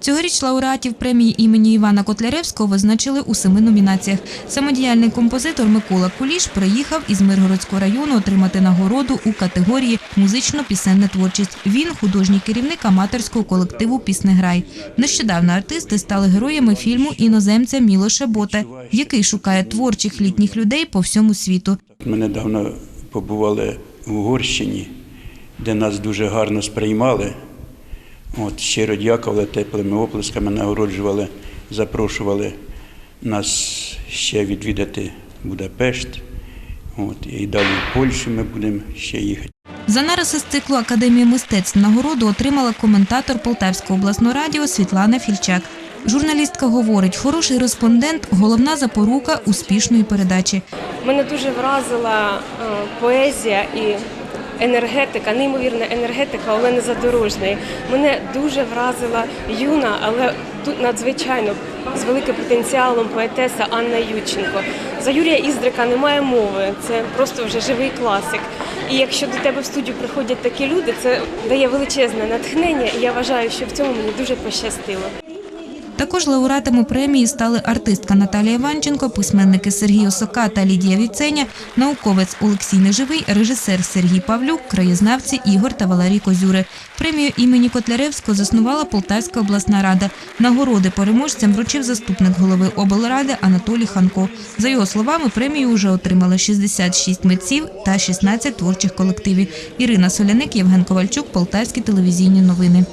Цьогоріч лауреатів премії імені Івана Котляревського визначили у семи номінаціях. Самодіяльний композитор Микола Куліш приїхав із Миргородського району отримати нагороду у категорії музично-пісенна творчість. Він художній керівник аматорського колективу Піснеграй. Нещодавно артисти стали героями фільму іноземця Мілоша Боте, який шукає творчих літніх людей по всьому світу. Ми недавно побували в Угорщині, де нас дуже гарно сприймали. От, щиро дякували теплими оплесками, нагороджували, запрошували нас ще відвідати Будапешт. От, і далі в Польщу ми будемо ще їхати. За нариси з циклу Академії мистецтв нагороду отримала коментатор Полтавського обласного радіо Світлана Фільчак. Журналістка говорить, хороший респондент – головна запорука успішної передачі. Мене дуже вразила е, поезія і енергетика, неймовірна енергетика Олени Задорожної. Мене дуже вразила юна, але тут надзвичайно з великим потенціалом поетеса Анна Юченко. За Юрія Іздрика немає мови, це просто вже живий класик. І якщо до тебе в студію приходять такі люди, це дає величезне натхнення, і я вважаю, що в цьому мені дуже пощастило. Також лауреатами премії стали артистка Наталія Іванченко, письменники Сергій Осока та Лідія Віценя, науковець Олексій Неживий, режисер Сергій Павлюк, краєзнавці Ігор та Валерій Козюри. Премію імені Котляревського заснувала Полтавська обласна рада. Нагороди переможцям вручив заступник голови облради Анатолій Ханко. За його словами, премію вже отримали 66 митців та 16 творчих колективів. Ірина Соляник, Євген Ковальчук, Полтавські телевізійні новини.